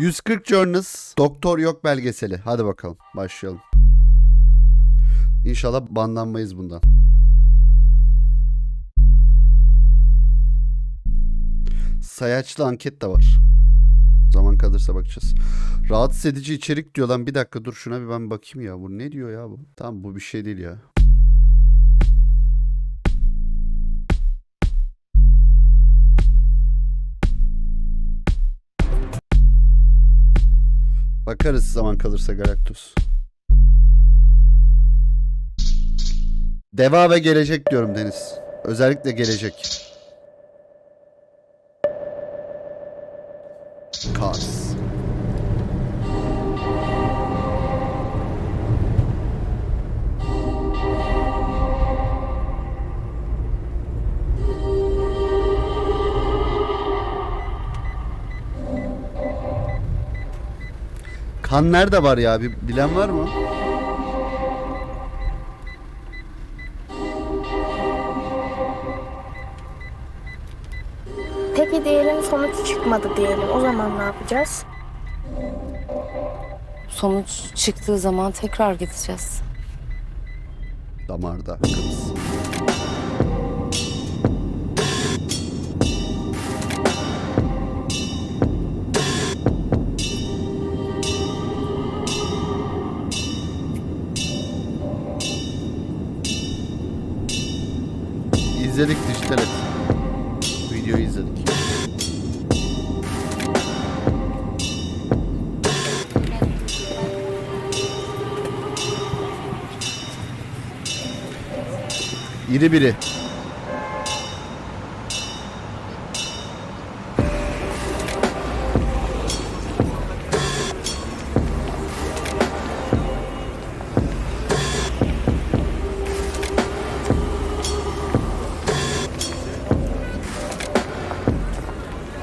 140 Journeys Doktor Yok belgeseli. Hadi bakalım başlayalım. İnşallah banlanmayız bundan. Sayaçlı anket de var. Zaman kalırsa bakacağız. Rahatsız edici içerik diyor lan. Bir dakika dur şuna bir ben bakayım ya. Bu ne diyor ya bu? Tamam bu bir şey değil ya. Bakarız zaman kalırsa Galactus. Deva ve gelecek diyorum Deniz. Özellikle gelecek. Kars. Kan nerede var ya? Bir bilen var mı? Peki diyelim sonuç çıkmadı diyelim. O zaman ne yapacağız? Sonuç çıktığı zaman tekrar gideceğiz. Damarda. Kız. İzledik dijital et. Videoyu izledik. İri biri.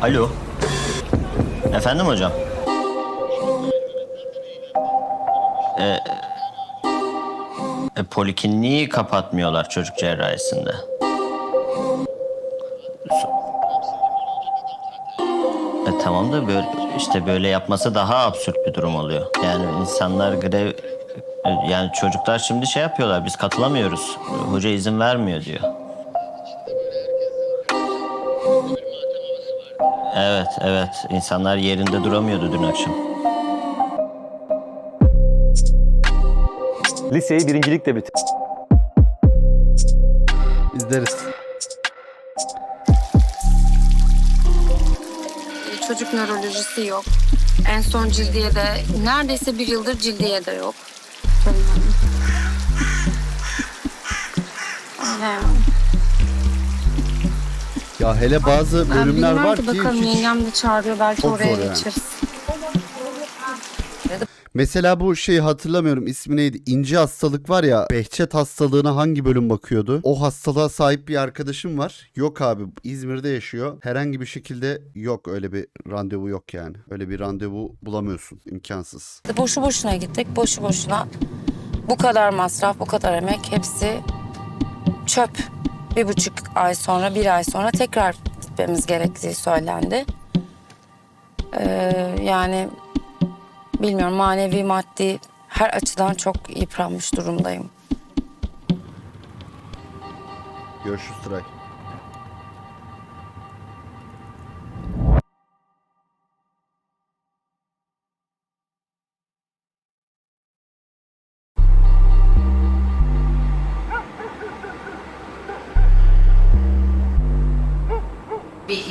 Alo. Efendim hocam? Ee, e, polikliniği kapatmıyorlar çocuk cerrahisinde. E, tamam da böyle işte böyle yapması daha absürt bir durum oluyor. Yani insanlar grev e, yani çocuklar şimdi şey yapıyorlar biz katılamıyoruz. Hoca izin vermiyor diyor. Evet, evet. İnsanlar yerinde duramıyordu dün akşam. Liseyi birincilikle bitir. İzleriz. Çocuk nörolojisi yok. En son cildiye de neredeyse bir yıldır cildiye de yok. Öyle. Ya hele bazı Ben bölümler bilmem var ki bakalım hiç- yengem de çağırıyor belki Çok oraya zor yani. geçeriz. Mesela bu şeyi hatırlamıyorum ismi neydi? İnci hastalık var ya. Behçet hastalığına hangi bölüm bakıyordu? O hastalığa sahip bir arkadaşım var. Yok abi İzmir'de yaşıyor. Herhangi bir şekilde yok öyle bir randevu yok yani. Öyle bir randevu bulamıyorsun. imkansız. Boşu boşuna gittik, boşu boşuna. Bu kadar masraf, bu kadar emek hepsi çöp. Bir buçuk ay sonra, bir ay sonra tekrar gitmemiz gerektiği söylendi. Ee, yani bilmiyorum manevi, maddi her açıdan çok yıpranmış durumdayım. Görüşürüz Tray.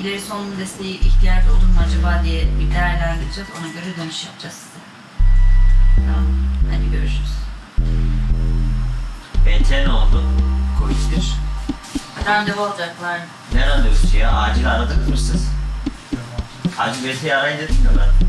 İleri solunum desteği ihtiyacı olur mu acaba diye bir değerlendireceğiz. Ona göre dönüş yapacağız size. Tamam. Hadi görüşürüz. BT ne oldu? Covid'dir. Randevu alacaklar. Ne randevusu ya? Acil aradınız mı siz? Acil BT'yi arayın dedim ya ben.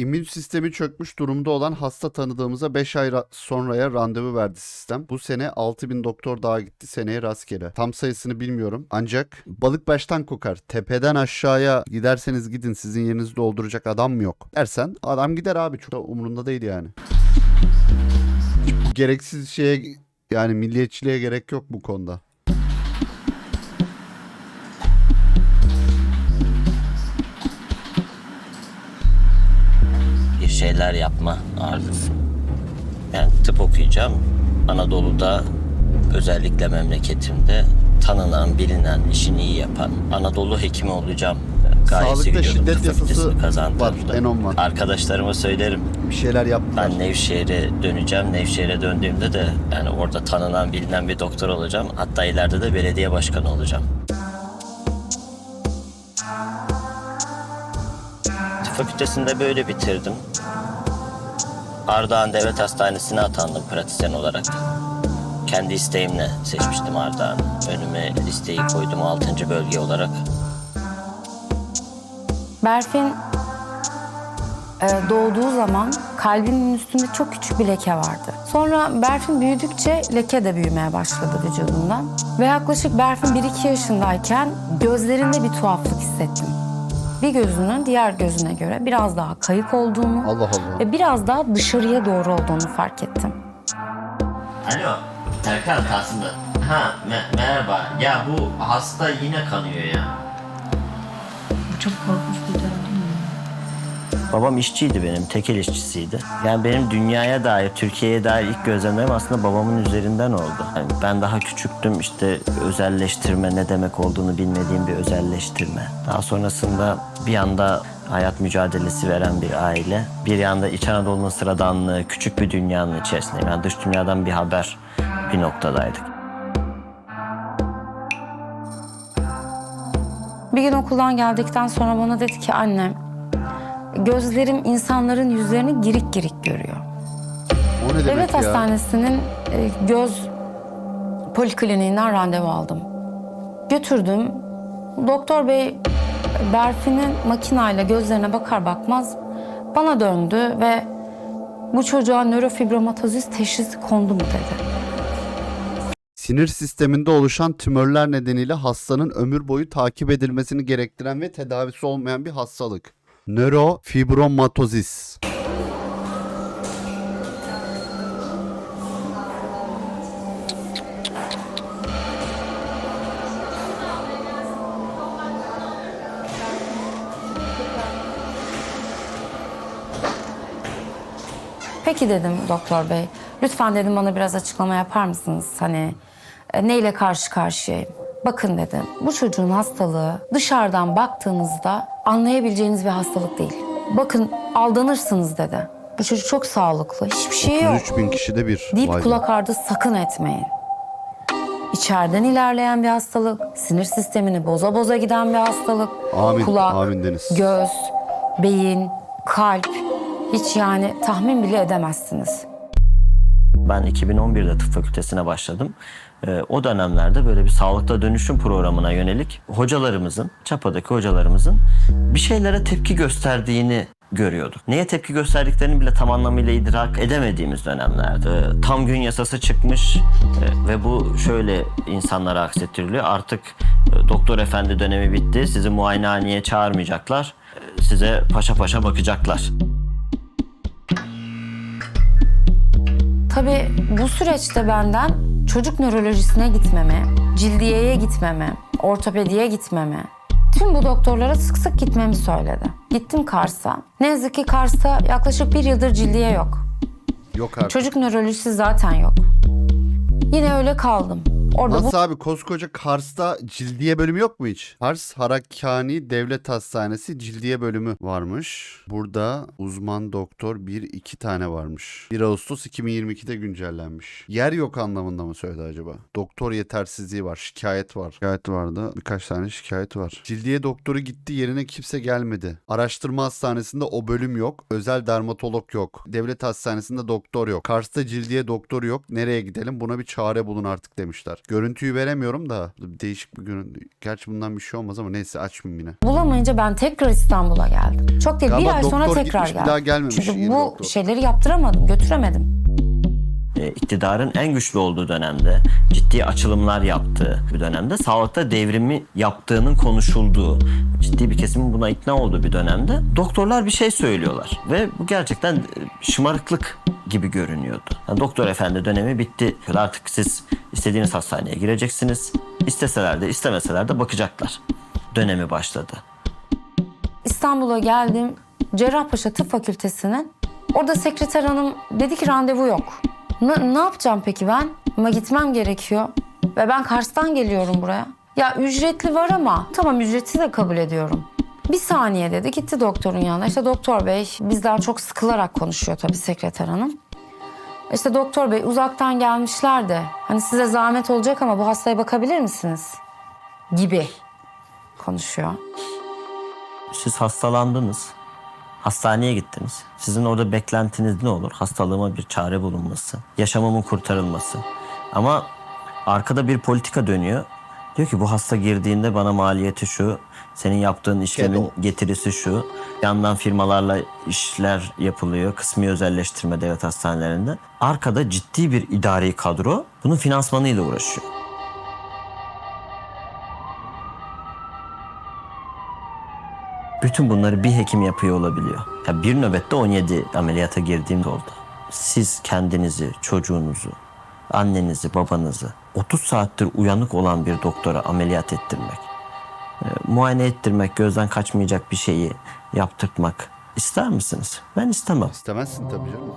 İmmün sistemi çökmüş durumda olan hasta tanıdığımıza 5 ay ra- sonraya randevu verdi sistem. Bu sene 6000 doktor daha gitti seneye rastgele. Tam sayısını bilmiyorum. Ancak balık baştan kokar. Tepeden aşağıya giderseniz gidin sizin yerinizi dolduracak adam mı yok? Dersen adam gider abi. Çok da umurunda değil yani. Gereksiz şeye yani milliyetçiliğe gerek yok bu konuda. Şeyler yapma arzusu. Yani tıp okuyacağım. Anadolu'da özellikle memleketimde tanınan, bilinen, işini iyi yapan Anadolu hekimi olacağım. Gayesi Sağlıkta şiddet yasası var, Enon var. Arkadaşlarıma söylerim. Bir şeyler yaptılar. Ben Nevşehir'e döneceğim. Nevşehir'e döndüğümde de yani orada tanınan, bilinen bir doktor olacağım. Hatta ileride de belediye başkanı olacağım. Fakültesinde böyle bitirdim. Ardahan Devlet Hastanesi'ne atandım pratisyen olarak. Kendi isteğimle seçmiştim Ardahan'ı. Önüme listeyi koydum 6. bölge olarak. Berfin e, doğduğu zaman kalbinin üstünde çok küçük bir leke vardı. Sonra Berfin büyüdükçe leke de büyümeye başladı vücudundan. Ve yaklaşık Berfin 1-2 yaşındayken gözlerinde bir tuhaflık hissettim. Bir gözünün diğer gözüne göre biraz daha kayık olduğunu Allah Allah. ve biraz daha dışarıya doğru olduğunu fark ettim. Alo, Erkan aslında. Ha, me- merhaba. Ya bu hasta yine kanıyor ya. Bu çok korkunç Babam işçiydi benim, tekel işçisiydi. Yani benim dünyaya dair, Türkiye'ye dair ilk gözlemlerim aslında babamın üzerinden oldu. Yani ben daha küçüktüm, işte özelleştirme ne demek olduğunu bilmediğim bir özelleştirme. Daha sonrasında bir anda hayat mücadelesi veren bir aile. Bir yanda İç Anadolu'nun sıradanlığı, küçük bir dünyanın içerisindeyim. Yani dış dünyadan bir haber bir noktadaydık. Bir gün okuldan geldikten sonra bana dedi ki annem gözlerim insanların yüzlerini girik girik görüyor. O ne demek Devlet ya? Hastanesi'nin e, göz polikliniğinden randevu aldım. Götürdüm. Doktor bey Berfin'in makinayla gözlerine bakar bakmaz bana döndü ve bu çocuğa nörofibromatozis teşhisi kondu mu dedi. Sinir sisteminde oluşan tümörler nedeniyle hastanın ömür boyu takip edilmesini gerektiren ve tedavisi olmayan bir hastalık. Nörofibromatozis. Peki dedim doktor bey. Lütfen dedim bana biraz açıklama yapar mısınız? Hani e, neyle karşı karşıyayım? Bakın dedim. Bu çocuğun hastalığı dışarıdan baktığınızda anlayabileceğiniz bir hastalık değil. Bakın aldanırsınız dedi. Bu çocuk çok sağlıklı. Hiçbir şey yok. 103 bin kişide bir. Deyip Vay kulak ardı sakın etmeyin. İçeriden ilerleyen bir hastalık, sinir sistemini boza boza giden bir hastalık. Amin, Kulak, amin Deniz. göz, beyin, kalp. Hiç yani tahmin bile edemezsiniz. Ben 2011'de tıp fakültesine başladım. Ee, o dönemlerde böyle bir sağlıkta dönüşüm programına yönelik hocalarımızın, Çapa'daki hocalarımızın bir şeylere tepki gösterdiğini görüyorduk. Neye tepki gösterdiklerini bile tam anlamıyla idrak edemediğimiz dönemlerde. Tam gün yasası çıkmış e, ve bu şöyle insanlara aksettiriliyor. Artık e, doktor efendi dönemi bitti. Sizi muayenehaneye çağırmayacaklar. E, Size paşa paşa bakacaklar. Tabii bu süreçte benden çocuk nörolojisine gitmeme, cildiyeye gitmeme, ortopediye gitmeme, tüm bu doktorlara sık sık gitmemi söyledi. Gittim Kars'a. Ne yazık ki Kars'ta yaklaşık bir yıldır cildiye yok. Yok artık. Çocuk nörolojisi zaten yok. Yine öyle kaldım. Orada Nasıl abi koskoca Kars'ta cildiye bölümü yok mu hiç? Kars Harakani Devlet Hastanesi cildiye bölümü varmış. Burada uzman doktor 1-2 tane varmış. 1 Ağustos 2022'de güncellenmiş. Yer yok anlamında mı söyledi acaba? Doktor yetersizliği var, şikayet var. Şikayet vardı. Birkaç tane şikayet var. Cildiye doktoru gitti yerine kimse gelmedi. Araştırma hastanesinde o bölüm yok. Özel dermatolog yok. Devlet hastanesinde doktor yok. Kars'ta cildiye doktor yok. Nereye gidelim? Buna bir çare bulun artık demişler. Görüntüyü veremiyorum da değişik bir görüntü. Gerçi bundan bir şey olmaz ama neyse açmayayım yine. bulamayınca ben tekrar İstanbul'a geldim. Çok değil Galiba bir ay sonra tekrar gitmiş, bir geldim. daha gelmemiş Çünkü bu doktor. şeyleri yaptıramadım, götüremedim. E, iktidarın en güçlü olduğu dönemde, ciddi açılımlar yaptığı bir dönemde, sağlıkta devrimi yaptığının konuşulduğu, ciddi bir kesimin buna ikna olduğu bir dönemde doktorlar bir şey söylüyorlar. Ve bu gerçekten e, şımarıklık gibi görünüyordu. Yani doktor efendi dönemi bitti. Artık siz istediğiniz hastaneye gireceksiniz. İsteseler de istemeseler de bakacaklar. Dönemi başladı. İstanbul'a geldim. Cerrahpaşa Tıp Fakültesi'nin Orada sekreter hanım dedi ki randevu yok. Ne, ne yapacağım peki ben? Ama gitmem gerekiyor. Ve ben Kars'tan geliyorum buraya. Ya ücretli var ama tamam ücreti de kabul ediyorum. Bir saniye dedi gitti doktorun yanına. İşte doktor bey bizden çok sıkılarak konuşuyor tabii sekreter hanım. İşte doktor bey uzaktan gelmişler de hani size zahmet olacak ama bu hastaya bakabilir misiniz? Gibi konuşuyor. Siz hastalandınız. Hastaneye gittiniz. Sizin orada beklentiniz ne olur? Hastalığıma bir çare bulunması, yaşamımın kurtarılması. Ama arkada bir politika dönüyor. Diyor ki bu hasta girdiğinde bana maliyeti şu, senin yaptığın işlemin getirisi şu. Yandan firmalarla işler yapılıyor. Kısmi özelleştirme devlet hastanelerinde. Arkada ciddi bir idari kadro bunun finansmanıyla uğraşıyor. Bütün bunları bir hekim yapıyor olabiliyor. Ya bir nöbette 17 ameliyata girdiğimde oldu. Siz kendinizi, çocuğunuzu, annenizi, babanızı 30 saattir uyanık olan bir doktora ameliyat ettirmek, e, muayene ettirmek, gözden kaçmayacak bir şeyi yaptırtmak ister misiniz? Ben istemem. İstemezsin tabii canım.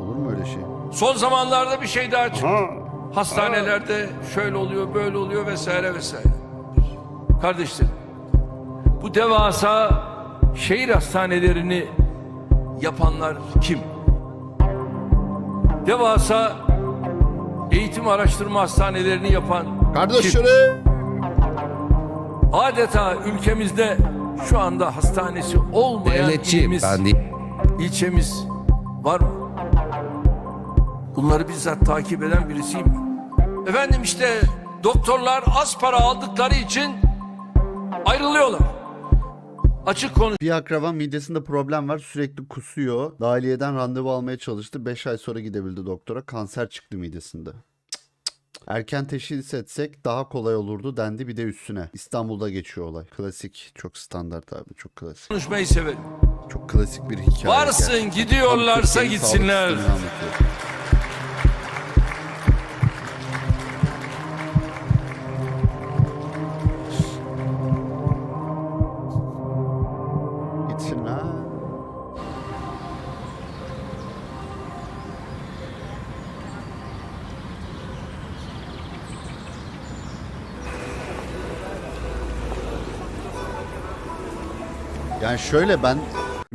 Olur mu öyle şey? Son zamanlarda bir şey daha çıktı. Hastanelerde şöyle oluyor, böyle oluyor vesaire vesaire. Kardeşlerim, bu devasa şehir hastanelerini yapanlar kim? Devasa eğitim araştırma hastanelerini yapan kim? Kardeşlerim. Adeta ülkemizde şu anda hastanesi olmayan Devletçiyim ilimiz, ben değil. ilçemiz var mı? Bunları bizzat takip eden birisiyim. Efendim işte doktorlar az para aldıkları için ayrılıyorlar. Açık konu. Bir akraban midesinde problem var sürekli kusuyor. Dahiliyeden randevu almaya çalıştı. 5 ay sonra gidebildi doktora. Kanser çıktı midesinde. Erken teşhis etsek daha kolay olurdu dendi bir de üstüne. İstanbul'da geçiyor olay. Klasik. Çok standart abi. Çok klasik. konuşmayı severim. Çok klasik bir hikaye. Varsın gerçekten. gidiyorlarsa Tam Türkiye'nin sağlık gitsinler. sistemini anlatıyor. Yani şöyle ben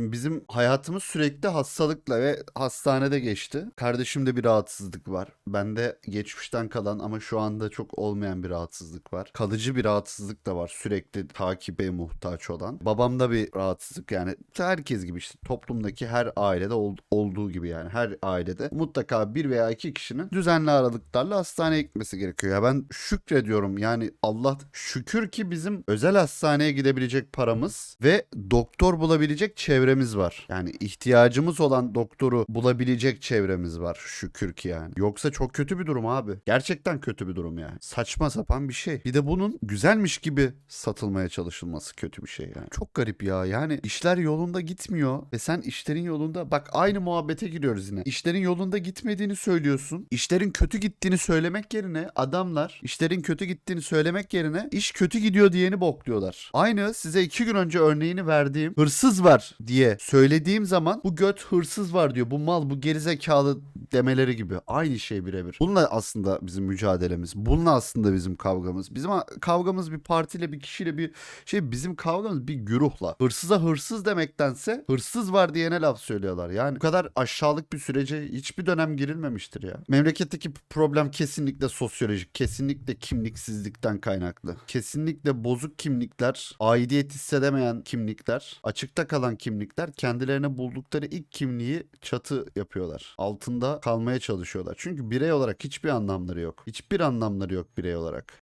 bizim hayatımız sürekli hastalıkla ve hastanede geçti. Kardeşimde bir rahatsızlık var. Bende geçmişten kalan ama şu anda çok olmayan bir rahatsızlık var. Kalıcı bir rahatsızlık da var. Sürekli takibe muhtaç olan. Babamda bir rahatsızlık yani herkes gibi işte toplumdaki her ailede ol- olduğu gibi yani her ailede mutlaka bir veya iki kişinin düzenli aralıklarla hastaneye gitmesi gerekiyor. Ya ben şükrediyorum yani Allah şükür ki bizim özel hastaneye gidebilecek paramız ve doktor bulabilecek çevremiz var. Yani ihtiyacımız olan doktoru bulabilecek çevremiz var şükür ki yani. Yoksa çok kötü bir durum abi. Gerçekten kötü bir durum yani. Saçma sapan bir şey. Bir de bunun güzelmiş gibi satılmaya çalışılması kötü bir şey yani. Çok garip ya. Yani işler yolunda gitmiyor ve sen işlerin yolunda bak aynı muhabbete giriyoruz yine. İşlerin yolunda gitmediğini söylüyorsun. İşlerin kötü gittiğini söylemek yerine adamlar işlerin kötü gittiğini söylemek yerine iş kötü gidiyor diyeni bokluyorlar. Aynı size iki gün önce örneğini verdiğim hırsız var diye söylediğim zaman bu göt hırsız var diyor. Bu mal bu gerizekalı demeleri gibi. Aynı şey birebir. Bununla aslında bizim mücadelemiz. Bununla aslında bizim kavgamız. Bizim kavgamız bir partiyle bir kişiyle bir şey bizim kavgamız bir güruhla. Hırsıza hırsız demektense hırsız var diyene laf söylüyorlar. Yani bu kadar aşağılık bir sürece hiçbir dönem girilmemiştir ya. Memleketteki problem kesinlikle sosyolojik. Kesinlikle kimliksizlikten kaynaklı. Kesinlikle bozuk kimlikler, aidiyet hissedemeyen kimlikler, açıkta kalan kimlikler kendilerine buldukları ilk kimliği çatı yapıyorlar. Altında kalmaya çalışıyorlar. Çünkü birey olarak hiçbir anlamları yok. Hiçbir anlamları yok birey olarak.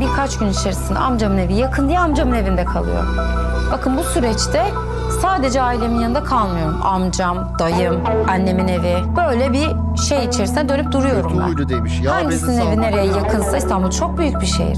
Birkaç gün içerisinde amcamın evi yakın diye amcamın evinde kalıyor. Bakın bu süreçte sadece ailemin yanında kalmıyorum. Amcam, dayım, annemin evi. Böyle bir şey içerisinde dönüp duruyorum ben. huylu demiş. Ya Hangisinin evi nereye ya. yakınsa İstanbul çok büyük bir şehir.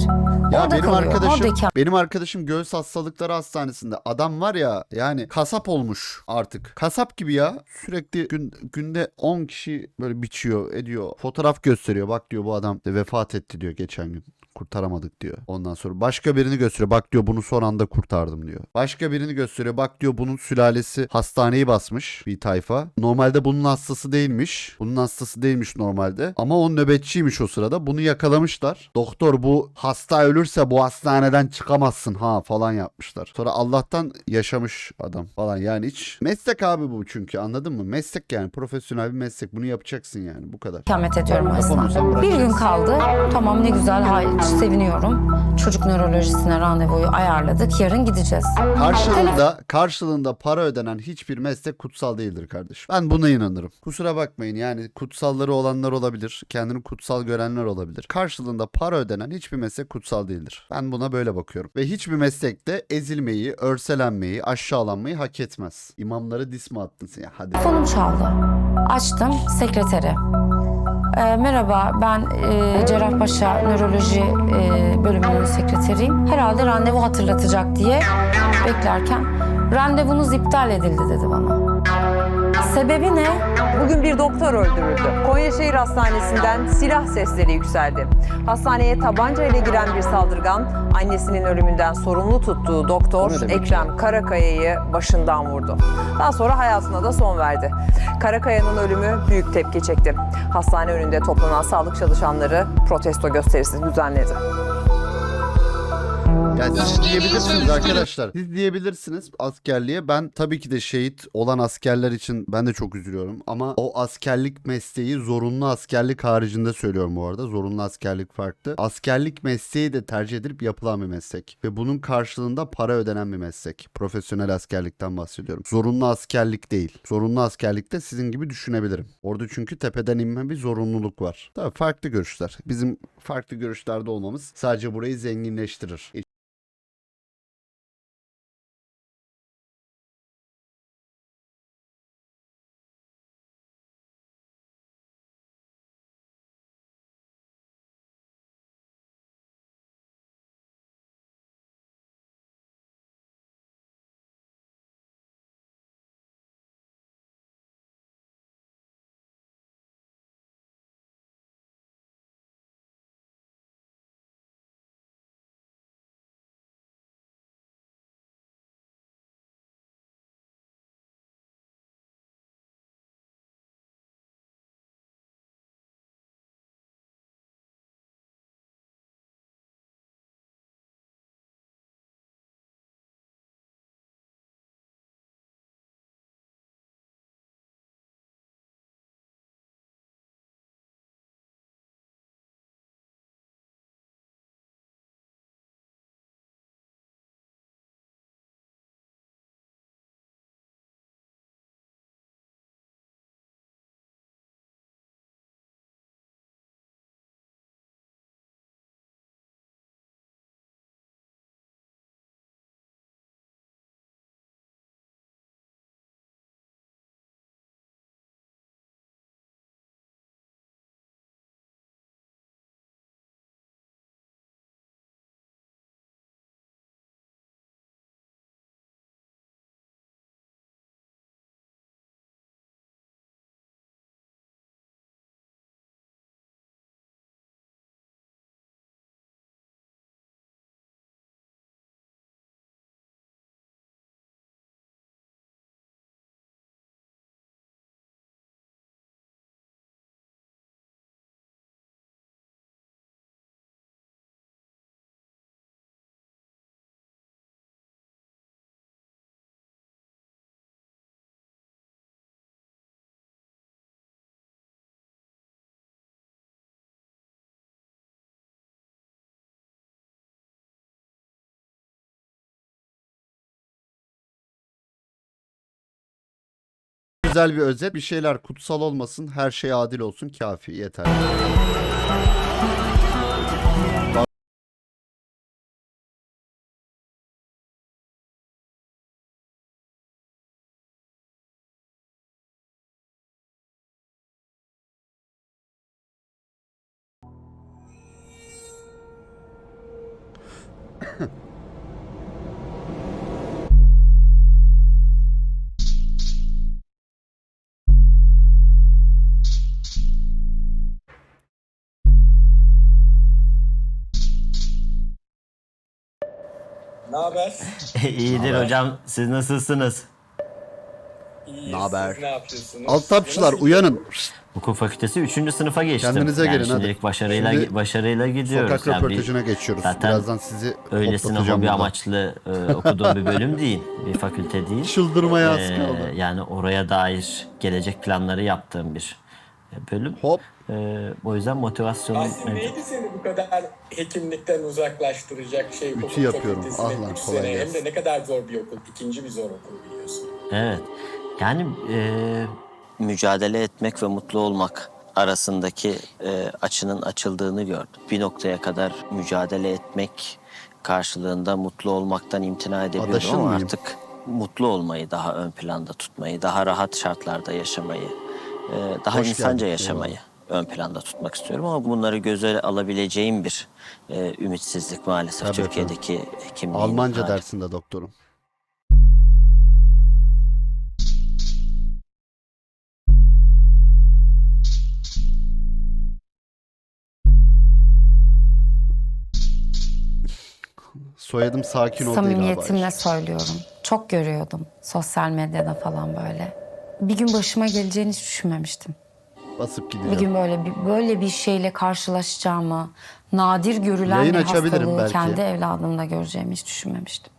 Ya Orada benim kalıyorum, arkadaşım orada ikamet- benim arkadaşım göğüs hastalıkları hastanesinde adam var ya yani kasap olmuş artık. Kasap gibi ya. Sürekli gün, günde 10 kişi böyle biçiyor, ediyor. Fotoğraf gösteriyor. Bak diyor bu adam vefat etti diyor geçen gün. Kurtaramadık diyor. Ondan sonra başka birini gösteriyor. Bak diyor bunu son anda kurtardım diyor. Başka birini gösteriyor. Bak diyor bunun sülalesi hastaneyi basmış bir tayfa. Normalde bunun hastası değilmiş. Bunun hastası değilmiş normalde. Ama o nöbetçiymiş o sırada. Bunu yakalamışlar. Doktor bu hasta ölürse bu hastaneden çıkamazsın ha falan yapmışlar. Sonra Allah'tan yaşamış adam falan. Yani hiç meslek abi bu çünkü anladın mı? Meslek yani profesyonel bir meslek. Bunu yapacaksın yani bu kadar. ikamet ediyorum esnada. Bir gün kaldı. Tamam ne güzel, hayır, seviniyorum. Çocuk nörolojisine randevuyu ayarladık. Yarın gideceğiz. Karşılığında karşılığında para ödenen hiçbir meslek kutsal değildir kardeş. Ben buna inanırım. Kusura bakmayın yani kutsalları olanlar olabilir. Kendini kutsal görenler olabilir. Karşılığında para ödenen hiçbir meslek kutsal değildir. Ben buna böyle bakıyorum. Ve hiçbir meslekte ezilmeyi, örselenmeyi, aşağılanmayı hak etmez. İmamları dis mi attın sen? Ya hadi. Telefonum çaldı. Açtım sekreteri. Ee, merhaba ben e, Cerrahpaşa Nöroloji e, bölümünün sekreteriyim. Herhalde randevu hatırlatacak diye beklerken randevunuz iptal edildi dedi bana. Sebebi ne? Bugün bir doktor öldürüldü. Konya'şehir Hastanesi'nden silah sesleri yükseldi. Hastaneye tabanca ile giren bir saldırgan annesinin ölümünden sorumlu tuttuğu doktor Ekrem Karakaya'yı başından vurdu. Daha sonra hayatına da son verdi. Karakaya'nın ölümü büyük tepki çekti. Hastane önünde toplanan sağlık çalışanları protesto gösterisi düzenledi. Yani siz diyebilirsiniz arkadaşlar. Siz diyebilirsiniz askerliğe. Ben tabii ki de şehit olan askerler için ben de çok üzülüyorum. Ama o askerlik mesleği zorunlu askerlik haricinde söylüyorum bu arada. Zorunlu askerlik farklı. Askerlik mesleği de tercih edilip yapılan bir meslek. Ve bunun karşılığında para ödenen bir meslek. Profesyonel askerlikten bahsediyorum. Zorunlu askerlik değil. Zorunlu askerlikte sizin gibi düşünebilirim. Orada çünkü tepeden inme bir zorunluluk var. Tabii farklı görüşler. Bizim farklı görüşlerde olmamız sadece burayı zenginleştirir. Güzel bir özet. Bir şeyler kutsal olmasın, her şey adil olsun kafi yeter. Ne haber? İyidir hocam. Siz nasılsınız? İyiyiz. Naber? Siz ne yapıyorsunuz? Alt tapçılar uyanın. Hukuk fakültesi 3. sınıfa geçtim. Kendinize yani gelin, hadi. şimdilik başarıyla Şimdi başarıyla gidiyoruz. Sokak Yani bir- röportajına geçiyoruz. zaten Birazdan sizi öylesine hobi burada. amaçlı e, okuduğum bir bölüm değil. Bir fakülte değil. Çıldırmaya az Ee, kaldı. yani oraya dair gelecek planları yaptığım bir bölüm. Hop. Ee, o yüzden motivasyonum Aslında mevcut. neydi seni bu kadar hekimlikten uzaklaştıracak şey? Ütü yapıyorum. Ah lan, kolay sene. Hem gelsin. de ne kadar zor bir okul. İkinci bir zor okul biliyorsun. Evet. Yani e, mücadele etmek ve mutlu olmak arasındaki e, açının açıldığını gördüm. Bir noktaya kadar mücadele etmek karşılığında mutlu olmaktan imtina ediyordum Adaşın ama mıyım? artık mutlu olmayı daha ön planda tutmayı, daha rahat şartlarda yaşamayı, e, daha Hoş insanca geldin, yaşamayı ön planda tutmak istiyorum ama bunları göze alabileceğim bir e, ümitsizlik maalesef Tabii. Türkiye'deki hekimliğin Almanca hali. dersinde doktorum. Soyadım sakin ol. Samimiyetimle söylüyorum. Çok görüyordum sosyal medyada falan böyle. Bir gün başıma geleceğini hiç düşünmemiştim. Basıp Bir gideceğim. gün böyle bir, böyle bir şeyle karşılaşacağımı, nadir görülen Yayın bir açabilirim hastalığı belki. kendi evladımda göreceğimi hiç düşünmemiştim.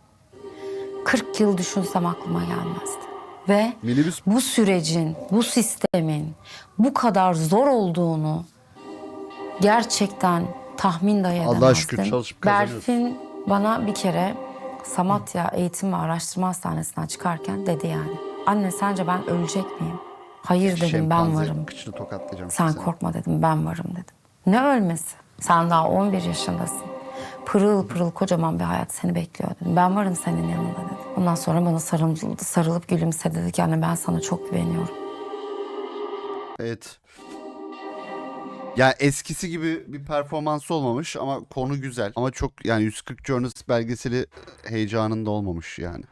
40 yıl düşünsem aklıma gelmezdi. Ve Minibüs bu sürecin, bu sistemin bu kadar zor olduğunu gerçekten tahmin dahi Allah'a edemezdim. şükür çalışıp kazanıyoruz. Berfin bana bir kere Samatya Eğitim ve Araştırma Hastanesi'nden çıkarken dedi yani. Anne sence ben ölecek miyim? Hayır dedim ben şempanze varım. Kıçını tokatlayacağım. Sen seni. korkma dedim ben varım dedim. Ne ölmesi? Sen daha 11 yaşındasın. Pırıl pırıl kocaman bir hayat seni bekliyor dedim. Ben varım senin yanında dedim. Ondan sonra bana sarıldı, sarılıp gülümsedi dedi ki anne ben sana çok güveniyorum. Evet. Ya eskisi gibi bir performansı olmamış ama konu güzel. Ama çok yani 140 Journeys belgeseli heyecanında olmamış yani.